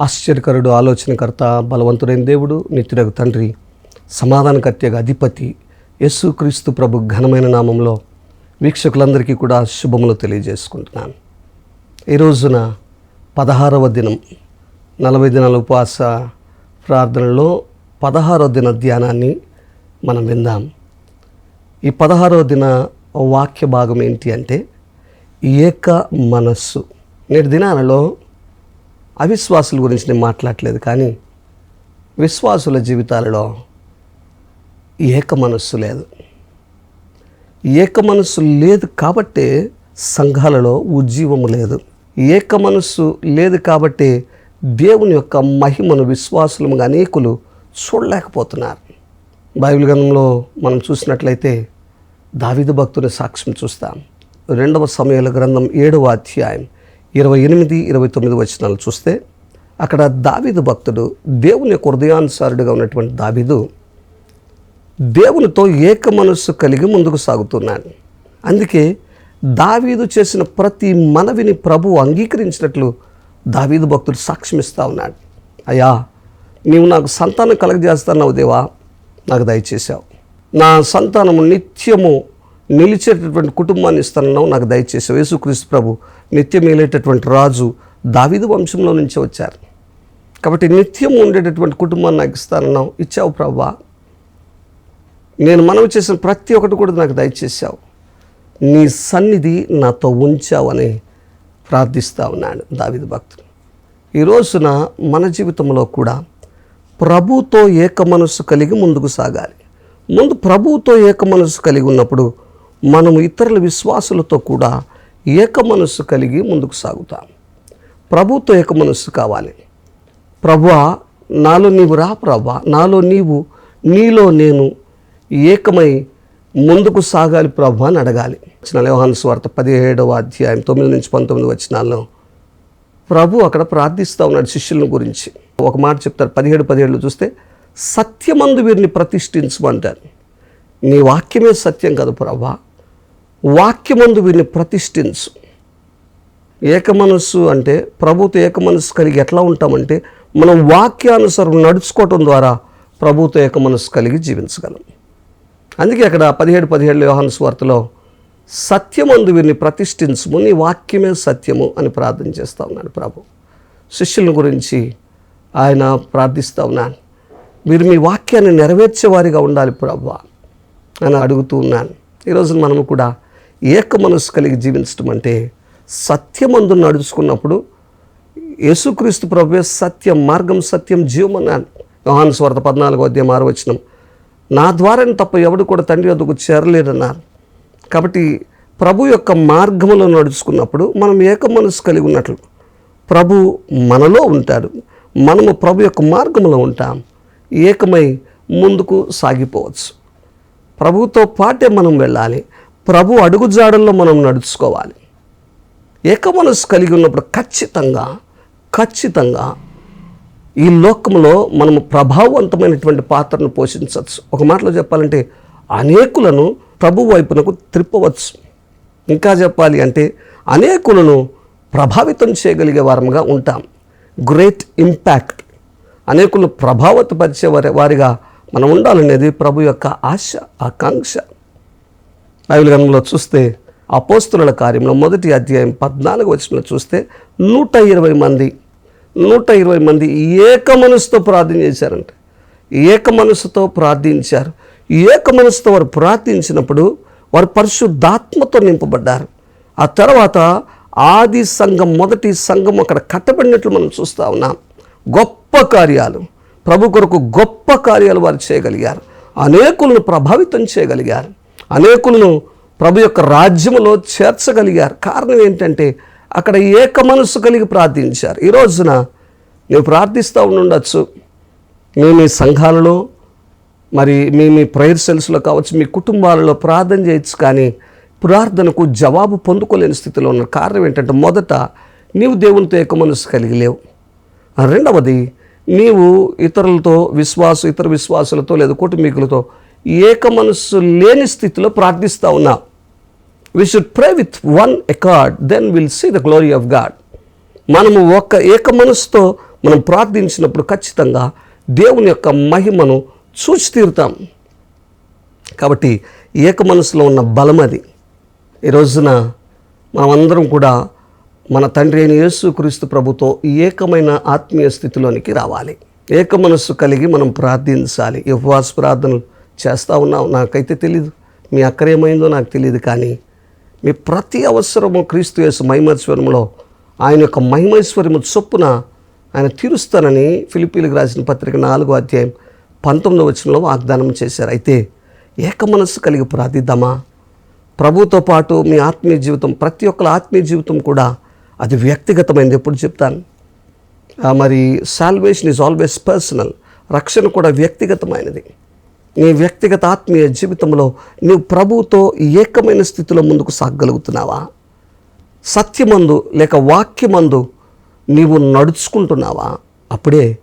ఆశ్చర్యకరుడు ఆలోచనకర్త బలవంతుడైన దేవుడు నిత్యుడకు తండ్రి సమాధానకర్తగా అధిపతి యేసుక్రీస్తు ప్రభు ఘనమైన నామంలో వీక్షకులందరికీ కూడా శుభములు తెలియజేసుకుంటున్నాను. ఈ రోజున పదహారవ దినం నలభై దినాల ఉపవాస ప్రార్థనలో పదహారవ దిన ధ్యానాన్ని మనం విందాం. ఈ పదహారవ దిన వాక్య భాగం ఏంటి అంటే ఏక మనస్సు. నేటి దినాలలో అవిశ్వాసుల గురించి నేను మాట్లాడలేదు కానీ విశ్వాసుల జీవితాలలో ఏక మనస్సు లేదు. ఏక మనస్సు లేదు కాబట్టే సంఘాలలో ఉజ్జీవము లేదు. ఏక మనస్సు లేదు కాబట్టే దేవుని యొక్క మహిమను విశ్వాసులు అనేకులు చూడలేకపోతున్నారు. బైబిల్ గ్రంథంలో మనం చూసినట్లయితే దావిద భక్తుని సాక్ష్యం చూస్తాం. రెండవ సమయాల గ్రంథం ఏడవ అధ్యాయం. ఇరవై ఎనిమిది ఇరవై తొమ్మిది వచనాలు చూస్తే అక్కడ దావీదు భక్తుడు దేవుని యొక్క హృదయానుసారుడిగా ఉన్నటువంటి దావీదు దేవునితో ఏక మనస్సు కలిగి ముందుకు సాగుతున్నాడు. అందుకే దావీదు చేసిన ప్రతి మనవిని ప్రభు అంగీకరించినట్లు దావీదు భక్తుడు సాక్ష్యమిస్తూ ఉన్నాడు. అయ్యా నీవు నాకు సంతానం కలగజేస్తున్నావు దేవా నాకు దయచేసావు నా సంతానము నిత్యము నిలిచేటటువంటి కుటుంబాన్ని ఇస్తానన్నావు నాకు దయచేసావు యేసుక్రీస్తు ప్రభు నిత్యం మేలేటటువంటి రాజు దావిదు వంశంలో నుంచి వచ్చారు. కాబట్టి నిత్యం ఉండేటటువంటి కుటుంబాన్ని నాకు ఇస్తానన్నావు. ఇచ్చావు ప్రభా. నేను మనవి చేసిన ప్రతి ఒక్కటి కూడా నాకు దయచేసావు నీ సన్నిధి నాతో ఉంచావని ప్రార్థిస్తా ఉన్నాడు దావిద భక్తుడు. ఈ రోజున మన జీవితంలో కూడా ప్రభుతో ఏక మనస్సు కలిగి ముందుకు సాగాలి. ముందు ప్రభువుతో ఏక మనస్సు కలిగి ఉన్నప్పుడు మనము ఇతరుల విశ్వాసులతో కూడా ఏక మనస్సు కలిగి ముందుకు సాగుతాం. ప్రభుతో ఏక మనస్సు కావాలి. ప్రభా నాలో నీవు రా ప్రభా నాలో నీవు నీలో నేను ఏకమై ముందుకు సాగాలి ప్రభు అని అడగాలి. వచ్చిన వ్యవహాన్ స్వార్త పదిహేడవ అధ్యాయం తొమ్మిది నుంచి పంతొమ్మిది వచ్చినాల్లో ప్రభు అక్కడ ప్రార్థిస్తూ ఉన్నాడు శిష్యుల గురించి. ఒక మాట చెప్తారు పదిహేడు పదిహేడులో చూస్తే సత్యమందు వీరిని ప్రతిష్ఠించమంటారు నీ వాక్యమే సత్యం కదా ప్రభా వాక్యమందు వీరిని ప్రతిష్ఠించు. ఏకమనస్సు అంటే ప్రభుతో ఏకమనస్సు కలిగి ఎట్లా ఉంటామంటే మనం వాక్యానుసారం నడుచుకోవటం ద్వారా ప్రభుతో ఏకమనస్సు కలిగి జీవించగలం. అందుకే అక్కడ పదిహేడు పదిహేడు వ్యవహాన స్వార్థలో సత్యమందు వీరిని ప్రతిష్ఠించము నీ వాక్యమే సత్యము అని ప్రార్థన చేస్తూ ఉన్నాడు ప్రభు. శిష్యుల గురించి ఆయన ప్రార్థిస్తూ ఉన్నాను మీరు మీ వాక్యాన్ని నెరవేర్చేవారిగా ఉండాలి ప్రభు అని అడుగుతూ ఉన్నాను ఈరోజు మనము కూడా ఏక మనస్సు కలిగి జీవించడం అంటే సత్యమందు నడుచుకున్నప్పుడు యేసుక్రీస్తు ప్రభు సత్యం మార్గం సత్యం జీవం అన్నాడు యోహాను స్వార్థ పద్నాలుగో అధ్యాయం ఆరు వచ్చినాం నా ద్వారానే తప్ప ఎవడు కూడా తండ్రి వద్దకు చేరలేడన్నారు. కాబట్టి ప్రభు యొక్క మార్గంలో నడుచుకున్నప్పుడు మనం ఏక మనసు కలిగి ఉన్నట్లు ప్రభు మనలో ఉంటాడు. మనము ప్రభు యొక్క మార్గంలో ఉంటాం. ఏకమై ముందుకు సాగిపోవచ్చు. ప్రభుతో పాటే మనం వెళ్ళాలి. ప్రభు అడుగుజాడల్లో మనం నడుచుకోవాలి. ఏక మనసు కలిగి ఉన్నప్పుడు ఖచ్చితంగా ఖచ్చితంగా ఈ లోకంలో మనము ప్రభావవంతమైనటువంటి పాత్రను పోషించవచ్చు. ఒక మాటలో చెప్పాలంటే అనేకులను ప్రభు వైపునకు త్రిప్పవచ్చు. ఇంకా చెప్పాలి అంటే అనేకులను ప్రభావితం చేయగలిగే వారముగా ఉంటాం. గ్రేట్ ఇంపాక్ట్ అనేకులను ప్రభావితపరిచే వారి వారిగా మనం ఉండాలనేది ప్రభు యొక్క ఆశ ఆకాంక్ష. బైబిల్ గ్రంథంలో చూస్తే అపోస్తుల కార్యంలో మొదటి అధ్యాయం పద్నాలుగు వచ్చిన చూస్తే నూట ఇరవై మంది నూట ఇరవై మంది ఏక మనసుతో ప్రార్థన చేశారంట. ఏక మనసుతో ప్రార్థించారు. ఏక మనసుతో వారు ప్రార్థించినప్పుడు వారు పరిశుద్ధాత్మతో నింపబడ్డారు. ఆ తర్వాత ఆది సంఘం మొదటి సంఘం అక్కడ కట్టబడినట్లు మనం చూస్తూ ఉన్నాం. గొప్ప కార్యాలు. ప్రభు కొరకు గొప్ప కార్యాలు వారు చేయగలిగారు. అనేకులను ప్రభావితం చేయగలిగారు. అనేకులను ప్రభు యొక్క రాజ్యములో చేర్చగలిగారు. కారణం ఏంటంటే అక్కడ ఏక మనస్సు కలిగి ప్రార్థించారు. ఈ రోజున నువ్వు ప్రార్థిస్తూ ఉండొచ్చు మీ మీ సంఘాలలో మరి మీ మీ ప్రేయర్ సెల్స్లో కావచ్చు మీ కుటుంబాలలో ప్రార్థన చేయొచ్చు కానీ ప్రార్థనకు జవాబు పొందుకోలేని స్థితిలో ఉన్న కారణం ఏంటంటే మొదట నీవు దేవునితో ఏక మనసు కలిగి లేవు. రెండవది నీవు ఇతరులతో విశ్వాసం ఇతర విశ్వాసులతో లేదా కుటుంబీకులతో ఏక మనస్సు లేని స్థితిలో ప్రార్థిస్తూ ఉన్నా. We should pray with one accord then will see the glory of God మనము ఒక ఏక మనసుతో మనం ప్రార్థించినప్పుడు ఖచ్చితంగా దేవుని యొక్క మహిమను చూసి తీరుతాం. కాబట్టి ఏక మనసులో ఉన్న బలం అది. ఈ రోజున మనమందరం కూడా మన తండ్రి అయిన యేసు క్రీస్తు ప్రభుతో ఏకమైన ఆత్మీయ స్థితిలోనికి రావాలి. ఏక మనస్సు కలిగి మనం ప్రార్థించాలి. ఉపవాస ప్రార్థనలు చేస్తూ ఉన్నాం నాకైతే తెలీదు. మీ అక్కరేమైందో నాకు తెలియదు కానీ మీ ప్రతి అవసరము క్రీస్తు యేసు మహిమైశ్వర్యంలో ఆయన యొక్క మహిమైశ్వర్యము చొప్పున ఆయన తీరుస్తానని ఫిలిపీలకు రాసిన పత్రిక నాలుగో అధ్యాయం పంతొమ్మిదో వచనంలో వాగ్దానం చేశారు. అయితే ఏక మనస్సు కలిగి ప్రార్థిద్దామా? ప్రభుతో పాటు మీ ఆత్మీయ జీవితం ప్రతి ఒక్కరి ఆత్మీయ జీవితం కూడా అది వ్యక్తిగతమైనది ఎప్పుడు చెప్తాను. మరి సాల్వేషన్ ఈజ్ ఆల్వేస్ పర్సనల్ రక్షణ కూడా వ్యక్తిగతమైనది. నీ వ్యక్తిగత ఆత్మీయ జీవితంలో నీవు ప్రభువుతో ఏకమైన స్థితిలో ముందుకు సాగగలుగుతున్నావా? సత్యమందు లేక వాక్యమందు నీవు నడుచుకుంటున్నావా? అప్పుడే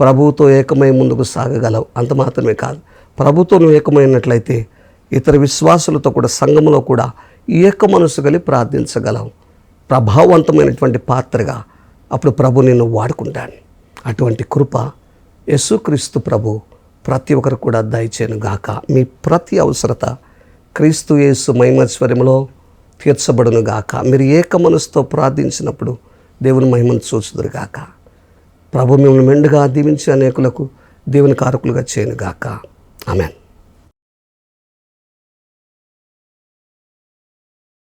ప్రభువుతో ఏకమై ముందుకు సాగగలవు. అంత మాత్రమే కాదు. ప్రభుతో నువ్వు ఏకమైనట్లయితే ఇతర విశ్వాసులతో కూడా సంఘంలో కూడా ఏక మనసు కలిగి ప్రార్థించగలవు. ప్రభావవంతమైనటువంటి పాత్రగా అప్పుడు ప్రభు నిన్ను వాడుకుంటాను అటువంటి కృప యేసుక్రీస్తు ప్రభు ప్రతి ఒక్కరు కూడా దయచేయను గాక. మీ ప్రతి అవసరత క్రీస్తు యేసు మహిమశ్వర్యంలో తీర్చబడును గాక. మీరు ఏక మనసుతో ప్రార్థించినప్పుడు దేవుని మహిమను చూచుదురు గాక. ప్రభు మిమ్మల్ని మెండుగా దీవించి అనేకులకు దేవుని కారకులుగా చేయను గాక. ఆమెన్.